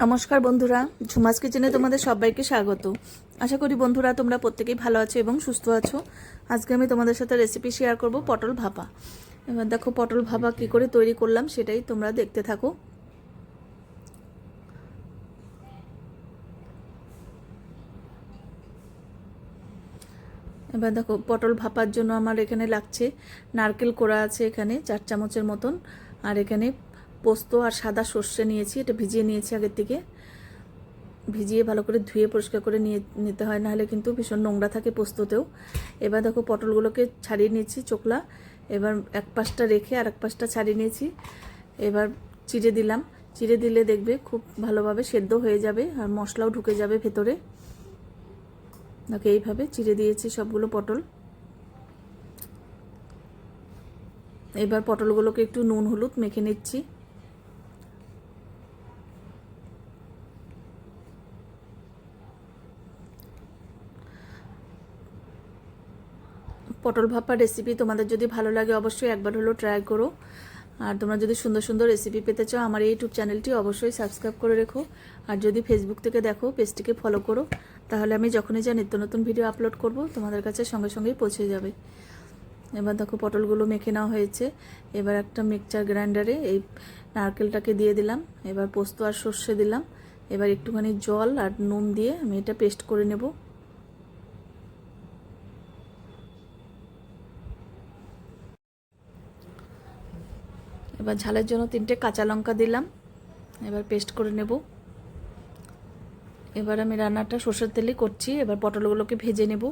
নমস্কার বন্ধুরা, ঝুমাস কিচেনে তোমাদের সবাইকে স্বাগত। আশা করি বন্ধুরা তোমরা প্রত্যেকেই ভালো আছো এবং সুস্থ আছো। আজকে আমি তোমাদের সাথে রেসিপি শেয়ার করব পটল ভাপা। এবার দেখো পটল ভাপা কি করে তৈরি করলাম সেটাই তোমরা দেখতে থাকো। এবার দেখো পটল ভাপার জন্য আমার এখানে লাগছে নারকেল কোড়া আছে এখানে, চার চামচের মতন। আর এখানে পোস্ত আর সাদা সর্ষে নিয়েছি, এটা ভিজিয়ে নিয়েছি আগের থেকে। ভিজিয়ে ভালো করে ধুয়ে পরিষ্কার করে নিয়ে, নিতে হয়, নাহলে কিন্তু ভীষণ নোংরা থাকে পোস্ততেও। এবার দেখো পটলগুলোকে ছাড়িয়ে নিয়েছি চোকলা। এবার এক পাশটা রেখে আর এক পাশটা ছাড়িয়ে নিয়েছি। এবার চিড়ে দিলাম। চিড়ে দিলে দেখবে খুব ভালোভাবে সেদ্ধ হয়ে যাবে আর মশলাও ঢুকে যাবে ভেতরে। দেখো এইভাবে চিড়ে দিয়েছি সবগুলো পটল। এবার পটলগুলোকে একটু নুন, হলুদ মেখে নিচ্ছি। পটল ভাপা রেসিপি তোমাদের যদি ভালো লাগে অবশ্যই একবার হলেও ট্রাই করো। আর তোমরা যদি সুন্দর সুন্দর রেসিপি পেতে চাও, আমার এই ইউটিউব চ্যানেলটি অবশ্যই সাবস্ক্রাইব করে রেখো। আর যদি ফেসবুক থেকে দেখো পেজটিকে ফলো করো, তাহলে আমি যখনই যা নিত্য নতুন ভিডিও আপলোড করব, তোমাদের কাছে সঙ্গে সঙ্গেই পৌঁছে যাবে। এবার দেখো, পটলগুলো মেখে নেওয়া হয়েছে। এবার একটা মিক্সচার গ্রাইন্ডারে এই নারকেলটাকে দিয়ে দিলাম। এবার পোস্ত আর সর্ষে দিলাম। এবার একটুখানি জল আর নুন দিয়ে আমি এটা পেস্ট করে নেব। এবার ঝালের জন্য তিনটে কাঁচা লঙ্কা দিলাম। এবার পেস্ট করে নেব। এবার আমি রান্নাটা সর্ষের তেলে করছি। এবার পটলগুলোকে ভেজে নেব।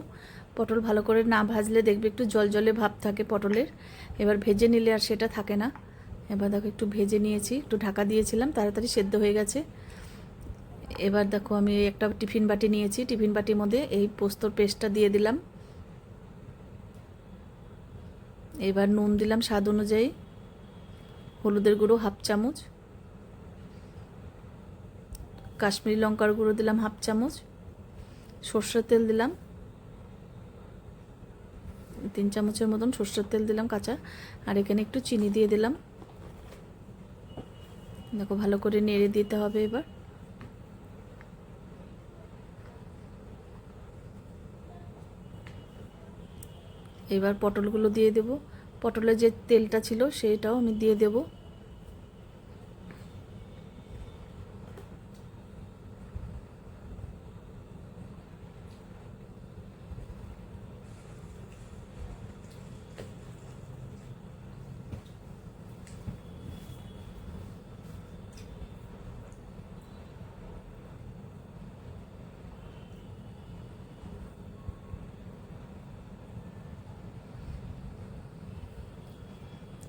পটল ভালো করে না ভাজলে দেখবে একটু জল জলে ভাব থাকে পটলের। এবার ভেজে নিলে আর সেটা থাকে না। এবার দেখো একটু ভেজে নিয়েছি। একটু ঢাকা দিয়েছিলাম, তাড়াতাড়ি সেদ্ধ হয়ে গেছে। এবার দেখো আমি একটা টিফিন বাটি নিয়েছি। টিফিন বাটির মধ্যে এই পোস্তর পেস্টটা দিয়ে দিলাম। এবার নুন দিলাম স্বাদ অনুযায়ী। হলুদের গুঁড়ো হাফ চামচ। কাশ্মীরি লঙ্কার গুঁড়ো দিলাম হাফ চামচ। সর্ষের তেল দিলাম। তিন চামচের মতন সর্ষের তেল দিলাম কাঁচা। আর এখানে একটু চিনি দিয়ে দিলাম। দেখো, ভালো করে নেড়ে দিতে হবে এবার। এবার পটলগুলো দিয়ে দেব। পটলের যে তেলটা ছিল সেটাও আমি দিয়ে দেব।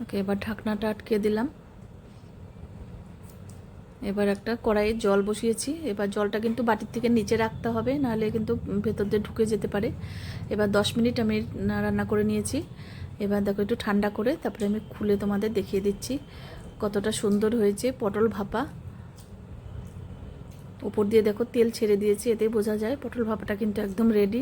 ওকে, এবার ঢাকনাটা আটকে দিলাম। এবার একটা কড়াইয়ে জল বসিয়েছি। এবার জলটা কিন্তু বাটির থেকে নিচে রাখতে হবে, নাহলে কিন্তু ভেতর দিয়ে ঢুকে যেতে পারে। এবার দশ মিনিট আমি রান্না করে নিয়েছি। এবার দেখো একটু ঠান্ডা করে তারপরে আমি খুলে তোমাদের দেখিয়ে দিচ্ছি কতটা সুন্দর হয়েছে পটল ভাপা। উপর দিয়ে দেখো তেল ছেড়ে দিয়েছি এতেই বোঝা যায় পটল ভাপাটা কিন্তু একদম রেডি